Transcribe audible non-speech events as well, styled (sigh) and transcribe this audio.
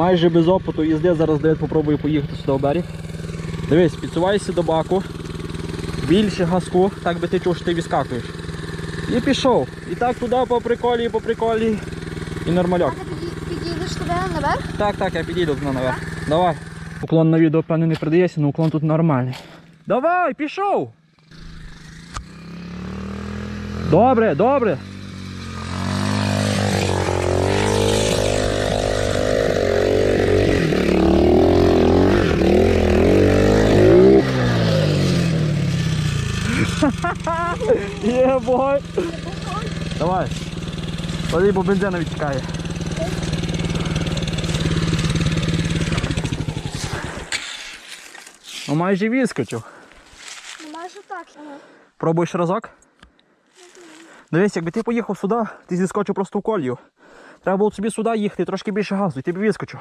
Майже без опиту їзди, зараз Давид попробую поїхати сюди в берег. Дивись, підсувайся до баку, більше газку, так би ти чув, що ти відскакуєш. І пішов. І так туди по приколі, по приколі. І нормальок. А ти підійдеш туди наверх? Так, так, я підійду туди наверх. Давай. Уклон на відео, певне, не придається, але уклон тут нормальний. Давай, пішов! Добре, добре. (laughs) Є, бой! Давай. Ходи, бо бензина відтікає. Ну майже вискочив. Ну майже так. Пробуєш разок? Дивись, якби ти поїхав сюди, ти зіскочив просто в колію. Треба було собі сюди їхати, трошки більше газу, і ти б вискочив.